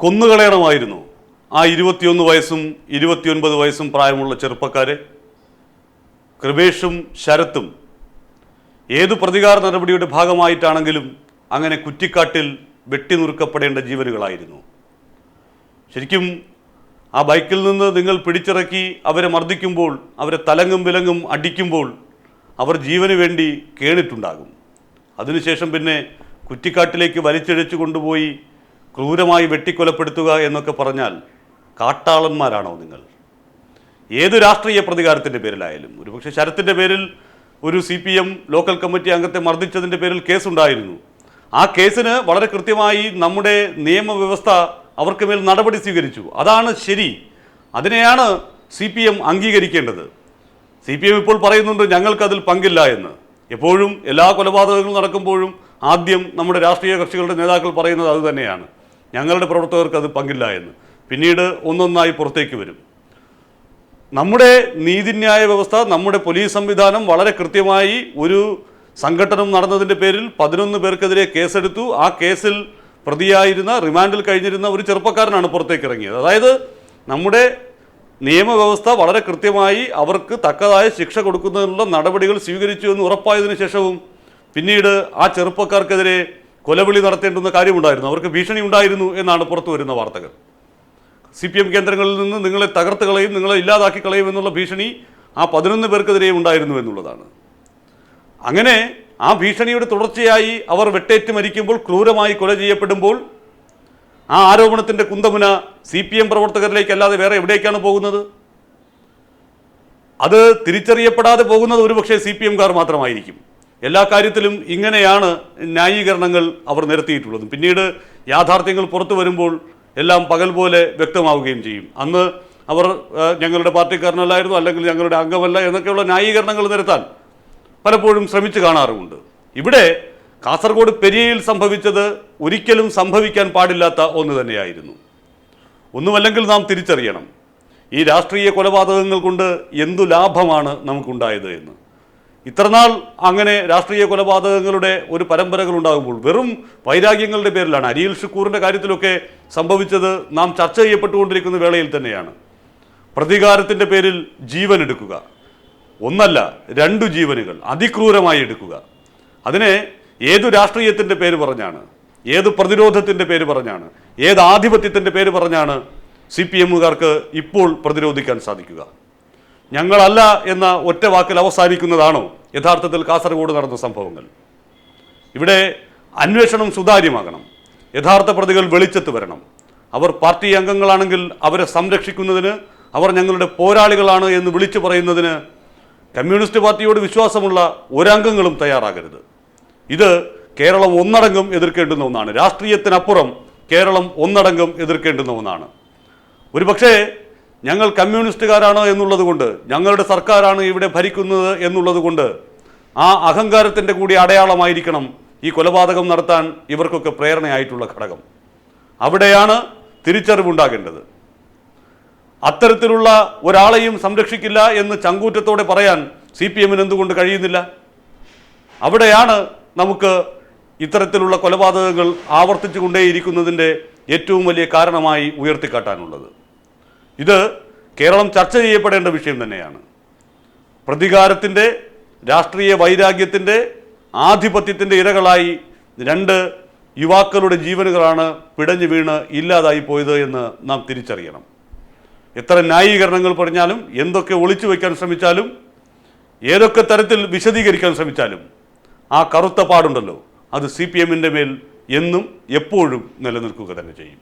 കൊന്നുകളയണമായിരുന്നു. ആ ഇരുപത്തിയൊന്ന് വയസ്സും ഇരുപത്തിയൊൻപത് വയസ്സും പ്രായമുള്ള ചെറുപ്പക്കാരെ കൃപേഷും ശരത്തും ഏതു പ്രതികാര നടപടിയുടെ ഭാഗമായിട്ടാണെങ്കിലും അങ്ങനെ കുറ്റിക്കാട്ടിൽ വെട്ടിനുറുക്കപ്പെടേണ്ട ജീവനുകളായിരുന്നു. ശരിക്കും ആ ബൈക്കിൽ നിന്ന് നിങ്ങൾ പിടിച്ചിറക്കി അവരെ മർദ്ദിക്കുമ്പോൾ അവരെ തലങ്ങും വിലങ്ങും അടിക്കുമ്പോൾ അവർ ജീവന് വേണ്ടി കേണിട്ടുണ്ടാകും. അതിനുശേഷം പിന്നെ കുറ്റിക്കാട്ടിലേക്ക് വലിച്ചിഴച്ചു കൊണ്ടുപോയി ക്രൂരമായി വെട്ടിക്കൊലപ്പെടുത്തുക എന്നൊക്കെ പറഞ്ഞാൽ കാട്ടാളന്മാരാണോ നിങ്ങൾ? ഏത് രാഷ്ട്രീയ പ്രതികാരത്തിന്റെ പേരിലായാലും. ഒരുപക്ഷെ ശരത്തിന്റെ പേരിൽ ഒരു C P M local committee അംഗത്തെ മർദ്ദിച്ചതിന്റെ പേരിൽ കേസുണ്ടായിരുന്നു. ആ കേസിന് വളരെ കൃത്യമായി നമ്മുടെ നിയമവ്യവസ്ഥ അവർക്ക് മേൽ നടപടി സ്വീകരിച്ചു. അതാണ് ശരി. അതിനെയാണ് സി പി എം അംഗീകരിക്കേണ്ടത്. സി പി എം ഇപ്പോൾ പറയുന്നുണ്ട് ഞങ്ങൾക്കതിൽ പങ്കില്ല എന്ന്. എപ്പോഴും എല്ലാ കൊലപാതകങ്ങളും നടക്കുമ്പോഴും ആദ്യം നമ്മുടെ രാഷ്ട്രീയ കക്ഷികളുടെ നേതാക്കൾ പറയുന്നത് അത് തന്നെയാണ്. ഞങ്ങളുടെ പ്രവർത്തകർക്ക് അത് പങ്കില്ല എന്ന്. പിന്നീട് ഒന്നൊന്നായി പുറത്തേക്ക് വരും. നമ്മുടെ നീതിന്യായ വ്യവസ്ഥ നമ്മുടെ പോലീസ് സംവിധാനം വളരെ കൃത്യമായി ഒരു സംഘടനം നടന്നതിന്റെ പേരിൽ പതിനൊന്ന് പേർക്കെതിരെ കേസെടുത്തു. ആ കേസിൽ പ്രതിയായിരുന്ന റിമാൻഡിൽ കഴിഞ്ഞിരുന്ന ഒരു ചെറുപ്പക്കാരനാണ് പുറത്തേക്ക് ഇറങ്ങിയത്. അതായത് നമ്മുടെ നിയമവ്യവസ്ഥ വളരെ കൃത്യമായി അവർക്ക് തക്കതായ ശിക്ഷ കൊടുക്കുന്നതിനുള്ള നടപടികൾ സ്വീകരിച്ചു എന്ന് ഉറപ്പായതിനു ശേഷവും പിന്നീട് ആ ചെറുപ്പക്കാർക്കെതിരെ കൊലവിളി നടത്തേണ്ടുന്ന കാര്യമുണ്ടായിരുന്നു. അവർക്ക് ഭീഷണി ഉണ്ടായിരുന്നു എന്നാണ് പുറത്തു വരുന്ന വാർത്തകൾ. സി പി എം കേന്ദ്രങ്ങളിൽ നിന്ന് നിങ്ങളെ തകർത്ത് കളയും നിങ്ങളെ ഇല്ലാതാക്കി കളയും എന്നുള്ള ഭീഷണി ആ പതിനൊന്ന് പേർക്കെതിരെ ഉണ്ടായിരുന്നു എന്നുള്ളതാണ്. അങ്ങനെ ആ ഭീഷണിയുടെ തുടർച്ചയായി അവർ വെട്ടേറ്റ് മരിക്കുമ്പോൾ ക്രൂരമായി കൊല ചെയ്യപ്പെടുമ്പോൾ ആ ആരോപണത്തിന്റെ കുന്തമുന സി പി എം പ്രവർത്തകരിലേക്കല്ലാതെ വേറെ എവിടേക്കാണ് പോകുന്നത്? അത് തിരിച്ചറിയപ്പെടാതെ പോകുന്നത് ഒരുപക്ഷെ സി പി എംകാർ മാത്രമായിരിക്കും. എല്ലാ കാര്യത്തിലും ഇങ്ങനെയാണ് ന്യായീകരണങ്ങൾ അവർ നിരത്തിയിട്ടുള്ളത്. പിന്നീട് യാഥാർത്ഥ്യങ്ങൾ പുറത്തു വരുമ്പോൾ എല്ലാം പകൽ പോലെ വ്യക്തമാവുകയും ചെയ്യും. അന്ന് അവർ ഞങ്ങളുടെ പാർട്ടിക്കാരനല്ലായിരുന്നു അല്ലെങ്കിൽ ഞങ്ങളുടെ അംഗമല്ല എന്നൊക്കെയുള്ള ന്യായീകരണങ്ങൾ നിരത്താൻ പലപ്പോഴും ശ്രമിച്ചു കാണാറുമുണ്ട്. ഇവിടെ കാസർഗോഡ് പെരിയയിൽ സംഭവിച്ചത് ഒരിക്കലും സംഭവിക്കാൻ പാടില്ലാത്ത ഒന്ന് തന്നെയായിരുന്നു. ഒന്നുമല്ലെങ്കിൽ നാം തിരിച്ചറിയണം. ഈ രാഷ്ട്രീയ കൊലപാതകങ്ങൾ കൊണ്ട് എന്തു ലാഭമാണ് നമുക്കുണ്ടായത് എന്ന്. ഇത്രനാൾ അങ്ങനെ രാഷ്ട്രീയ കൊലപാതകങ്ങളുടെ ഒരു പരമ്പരകൾ ഉണ്ടാകുമ്പോൾ വെറും വൈരാഗ്യങ്ങളുടെ പേരിലാണ് അരിയിൽ ഷുക്കൂറിന്റെ കാര്യത്തിലൊക്കെ സംഭവിച്ചത് നാം ചർച്ച ചെയ്യപ്പെട്ടുകൊണ്ടിരിക്കുന്ന വേളയിൽ തന്നെയാണ്. പ്രതികാരത്തിന്റെ പേരിൽ ജീവൻ എടുക്കുക. ഒന്നല്ല രണ്ടു ജീവനുകൾ അതിക്രൂരമായി എടുക്കുക. അതിനെ ഏതു രാഷ്ട്രീയത്തിന്റെ പേര് പറഞ്ഞാണ് ഏത് പ്രതിരോധത്തിന്റെ പേര് പറഞ്ഞാണ് ഏത് ആധിപത്യത്തിന്റെ പേര് പറഞ്ഞാണ് സി പി എമ്മുകാർക്ക് ഇപ്പോൾ പ്രതിരോധിക്കാൻ സാധിക്കുക. ഞങ്ങളല്ല എന്ന ഒറ്റ വാക്കിൽ അവസാനിക്കുന്നതാണോ? യഥാർത്ഥത്തിൽ കാസർഗോഡ് നടന്ന സംഭവങ്ങൾ. ഇവിടെ അന്വേഷണം സുതാര്യമാകണം. യഥാർത്ഥ പ്രതികൾ വെളിച്ചത്ത് വരണം. അവർ പാർട്ടി അംഗങ്ങളാണെങ്കിൽ അവരെ സംരക്ഷിക്കുന്നതിന് അവർ ഞങ്ങളുടെ പോരാളികളാണ് എന്ന് വിളിച്ചു പറയുന്നതിന് കമ്മ്യൂണിസ്റ്റ് പാർട്ടിയോട് വിശ്വാസമുള്ള ഒരംഗങ്ങളും തയ്യാറാകരുത്. ഇത് കേരളം ഒന്നടങ്കം എതിർക്കേണ്ടുന്ന ഒന്നാണ്. രാഷ്ട്രീയത്തിനപ്പുറം കേരളം ഒന്നടങ്കം എതിർക്കേണ്ടുന്ന ഒന്നാണ്. ഒരുപക്ഷേ ഞങ്ങൾ കമ്മ്യൂണിസ്റ്റുകാരാണ് എന്നുള്ളത് കൊണ്ട് ഞങ്ങളുടെ സർക്കാരാണ് ഇവിടെ ഭരിക്കുന്നത് എന്നുള്ളത് കൊണ്ട് ആ അഹങ്കാരത്തിന്റെ കൂടി അടയാളമായിരിക്കണം ഈ കൊലപാതകം നടത്താൻ ഇവർക്കൊക്കെ പ്രേരണയായിട്ടുള്ള ഘടകം. അവിടെയാണ് തിരിച്ചറിവുണ്ടാകേണ്ടത്. അത്തരത്തിലുള്ള ഒരാളെയും സംരക്ഷിക്കില്ല എന്ന് ചങ്കൂറ്റത്തോടെ പറയാൻ സി പി എമ്മിന് എന്തുകൊണ്ട് കഴിയുന്നില്ല? അവിടെയാണ് നമുക്ക് ഇത്തരത്തിലുള്ള കൊലപാതകങ്ങൾ ആവർത്തിച്ചു കൊണ്ടേയിരിക്കുന്നതിന്റെ ഏറ്റവും വലിയ കാരണമായി ഉയർത്തിക്കാട്ടാനുള്ളത്. ഇത് കേരളം ചർച്ച ചെയ്യപ്പെടേണ്ട വിഷയം തന്നെയാണ്. പ്രതികാരത്തിന്റെ രാഷ്ട്രീയ വൈരാഗ്യത്തിന്റെ ആധിപത്യത്തിന്റെ ഇരകളായി രണ്ട് യുവാക്കളുടെ ജീവനുകളാണ് പിടഞ്ഞു വീണ് ഇല്ലാതായി പോയത് എന്ന് നാം തിരിച്ചറിയണം. എത്ര ന്യായീകരണങ്ങൾ പറഞ്ഞാലും എന്തൊക്കെ ഒളിച്ചു വയ്ക്കാൻ ശ്രമിച്ചാലും ഏതൊക്കെ തരത്തിൽ വിശദീകരിക്കാൻ ശ്രമിച്ചാലും ആ കറുത്ത പാടുണ്ടല്ലോ അത് സി പി എമ്മിന്റെ മേൽ എന്നും എപ്പോഴും നിലനിൽക്കുക തന്നെ ചെയ്യും.